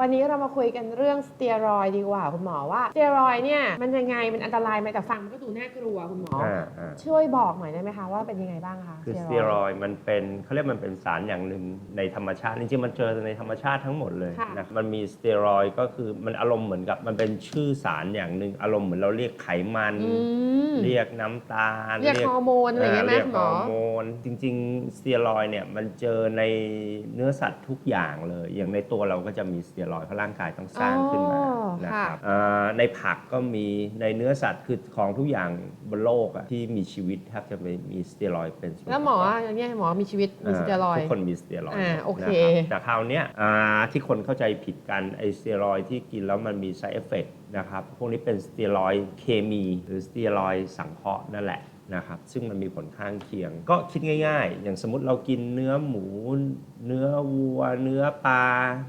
วันนี้เรามาคุยกันเรื่องสเตียรอยด์ดีกว่าคุณหมอว่าสเตียรอยด์เนี่ยมันยังไงมันอันตรายไหมแต่ฟังมันก็ดูน่ากลัวคุณหมอออ่าอ่าช่วยบอกหน่อยได้ไหมคะว่าเป็นยังไงบ้างคะคือสเตียรอยด์มันเป็นเขาเรียกมันเป็นสารอย่างหนึ่งในธรรมชาติจริงๆมันเจอในธรรมชาติทั้งหมดเลยนะมันมีสเตียรอยด์ก็คือมันอารมณ์เหมือนกับมันเป็นชื่อสารอย่างหนึ่งอารมณ์เหมือนเราเรียกไขมันอืมเรียกน้ำตาล เรียกฮอร์โมนอะไรอย่างเงี้ยไหมเรียกหมฮออร์โมนจริงๆสเตียรอยด์เนี่ยมันเจอในเนื้อสัตว์ทุกอย่างเลย อย่างในตัวเราก็จะมีสเตียรอยด์เพราะร่างกายต้องสร้างขึ้นมาอ๋อนะครับค่ะอ่าในผักก็มีในเนื้อสัตว์คือของทุกอย่างบนโลกอะที่มีชีวิตแทบจะไม่มีสเตียรอยด์เป็นส่วนแล้วหมอประกอบอย่างเงี้ยหมอมีชีวิตมีสเตียรอยทุด์กคนมีสเตียรอยด์อ่าโอเคนะครับแต่คราวเนี้ยอ่าที่คนเข้าใจผิดกันไอสเตียรอยด์ที่กินแล้วมันมี side effect นะครับพวกนี้เป็นสเตียรอยด์เคมี หรือสเตียรอยด์สังเคราะห์นั่นแหละ นะครับซึ่งมันมีผลข้างเคียง ก็คิดง่าย ๆ อย่างสมมติเรากินเนื้อหมู เนื้อวัว เนื้อปลา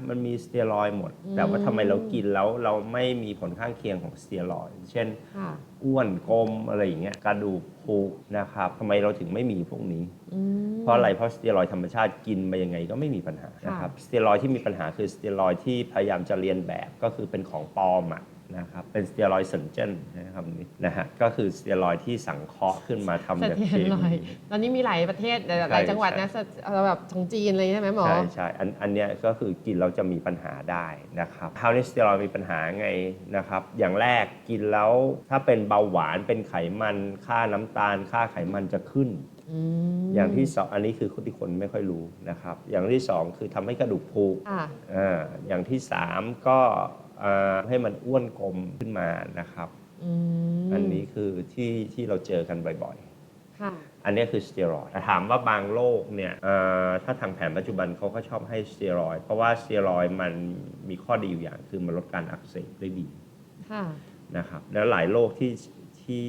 มันมีสเตียรอยด์หมด แต่ว่าทำไมเรากินแล้วเราไม่มีผลข้างเคียงของสเตียรอยด์เช่นค่ะอ้วนกลมอะไรอย่างเงี้ยกระดูกพรุนนะครับทำไมเราถึงไม่มีพวกนี้อืมเพราะอะไรเพราะสเตียรอยด์ธรรมชาติกินมายังไงก็ไม่มีปัญหาค่ะนะครับสเตียรอยด์ที่มีปัญหาคือสเตียรอยด์ที่พยายามจะเรียนแบบก็คือเป็นของปลอมอะ นะครับเป็นสเตียรอยด์เซนเจนนะครับนี้นะฮะก็คือสเตียรอยด์ที่สังเคราะห์ขึ้นมาทำสจากเตีเคยรอยมีด์ตอนนี้มีหลายประเทศหลายหลายใช่จังหวัดนะใช่เอาแบบของจีนเลยใช่ไหมหมอใช่ใช่อันอันเนี้ยก็คือกินแล้วจะมีปัญหาได้นะครับคราวนี้สเตียรอยด์มีปัญหาไงนะครับอย่างแรกกินแล้วถ้าเป็นเบาหวานเป็นไขมันค่าน้ำตาล ค่าไขมันจะขึ้นอืมอย่างที่สองอันนี้คือคนที่คนไม่ค่อยรู้นะครับ อย่างที่สองคือทำให้กระดูกพรุค่ะอ่าอย่างที่สามก็อ่า ให้มันอ้วนกลมขึ้นมานะครับอืมอันนี้คือที่ที่เราเจอกันบ่อยค่ะๆอันนี้คือสเตียรอยด์แต่ถามว่าบางโรคเนี่ยอ่าถ้าทางแผนปัจจุบันเขาก็ชอบให้สเตียรอยด์เพราะว่าสเตียรอยด์มันมีข้อดีอยู่อย่างคือมันลดการอักเสบได้ดีค่ะนะครับแล้วหลายโรคที่ที่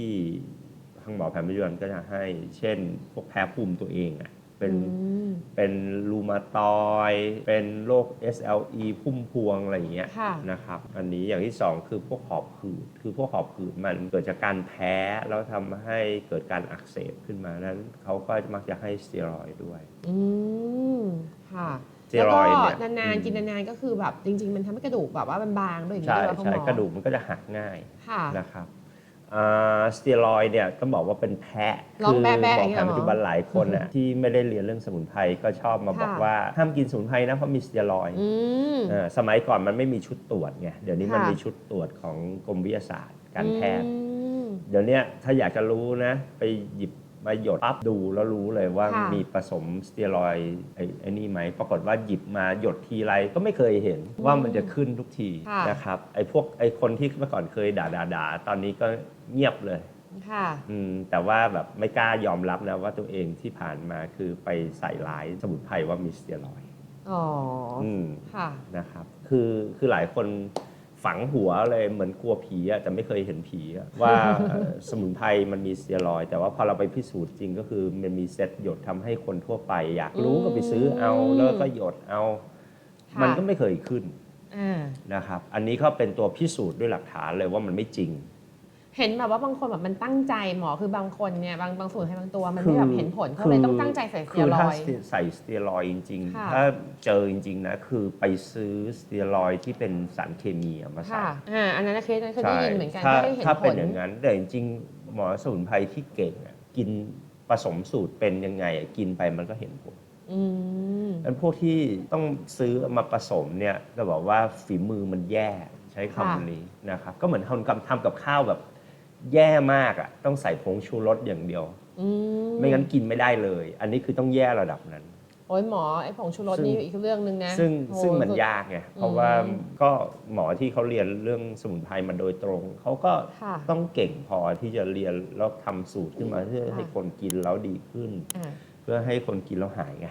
ทางหมอแผนปัจจุบันก็จะให้ เช่น พวกแพ้ภูมิตัวเองอะ เป็นอืมเป็นรูมาตอยด์เป็นโรค SLE พุ่มพวงอะไรอย่างเงี้ยค่ะนะครับอันนี้อย่างที่สองคือพวกหอบหืดคือพวกหอบหืดมันเกิดจากการแพ้แล้วทำให้เกิดการอักเสบขึ้นมานั้นเขาก็มักจะให้สเตียรอยด์ด้วยอืมค่ะสเตียรอยด์เนี่ยแล้วก็นานๆกินนานๆก็คือแบบจริง ๆ มันทำให้กระดูกแบบว่ามันบางด้วยอย่างนี้ใช่ด้วยคุณใช่หมอกระดูกมันก็จะหักง่ายค่ะนะครับอ่า สเตียรอยด์เนี่ยต้องบอกว่าเป็นแพะร้องคืแบ๊ะแบ๊ะหมออย่างเงี้แผยนเหรอปัจจุบันหลายคนน่ะที่ไม่ได้เรียนเรื่องสมุนไพรก็ชอบมาบอกค่ะ ว่าห้ามกินสมุนไพรนะเพราะมีสเตียรอยด์อืม เออสมัยก่อนมันไม่มีชุดตรวจไงเดี๋ยวนี้มันค่ะ มีชุดตรวจของกรมวิทยาศาสตร์การแพทย์ อืม เดี๋ยวเนี้ยถ้าอยากจะรู้นะ ไปหยิบ มาหยดปั๊บดูแล้วรู้เลยว่าค่ะ มีผสมสเตียรอยด์ไอ้ไอ้นี่ไหมปรากฏว่าหยิบมาหยดทีไรก็ไม่เคยเห็นว่ามันจะขึ้นทุกทีค่ะ นะครับไอ้พวกไอ้คนที่เมื่อก่อนเคยด่าด่าด่าตอนนี้ก็เงียบเลย ค่ะ อืมแต่ว่าแบบไม่กล้ายอมรับนะว่าตัวเองที่ผ่านมาคือไปใส่ร้ายสมุนไพรว่ามีสเตียรอยด์อ๋อออืมค่ะ นะครับ คือ คือหลายคน ฝังหัวเลยเหมือนกลัวผีอะแต่ไม่เคยเห็นผีอะว่าเอ่อสมุนไพรมันมีสเตียรอยด์แต่ว่าพอเราไปพิสูจน์จริงก็คือมันมีเซตหยดทำให้คนทั่วไป อยากรู้อืมก็ไปซื้อเอาแล้วก็หยดเอา ค่ะ มันก็ไม่เคยขึ้นอ่านะครับ อันนี้ก็เป็นตัวพิสูจน์ด้วยหลักฐานเลยว่ามันไม่จริง เห็นแบบว่าบางคนแบบมันตั้งใจหมอคือบางคนเนี่ยบางบางส่วนให้บางตัวมันคืไม่อแบบเห็นผลเขาเลยต้องตั้งใจใส่สเตีคืยอรถ้าอยด์ใส่สเตียรอยด์จริงค่ะๆถ้าเจอจริงๆนะคือไปซื้อสเตียรอยด์ที่เป็นสารเคมีอะมาใส่ค่ะอ่าอันนั้นนะเคสนั้นเคยได้ยินเหมือนกันถ้าไม่ได้เห็นถ้าผเป็นลอย่างนั้นแต่จริงๆหมอสมุนไพรที่เก่งอะกินผสมสูตรเป็นยังไงอะกินไปมันก็เห็นผลอืมอันพวกที่ต้องซื้อมาผสมเนี่ยจะบอกว่าฝีมือมันแย่ใช้คำนี้นะครับก็เหมือนทำกับทำกับข้าวแบบ แย่มากอะต้องใส่ผงชูรสอย่างเดียว อืมไม่งั้นกินไม่ได้เลย อันนี้คือต้องแย่ระดับนั้น โอ้ยหมอไอ้ผงชูรสซึ่ง นี่อีกเรื่องหนึ่งนะซึ่งโอ้ซึ่งมันสุด ยากไงเพราะว่าก็หมอที่เขาเรียนเรื่องสมุนไพรมาโดยตรง เขาก็ค่ะ ต้องเก่งพอที่จะเรียนแล้วทำสูตรขึ้นมาเพื่อให้คนกินแล้วดีขึ้น อ่าเพื่อให้คนกินแล้วหายไง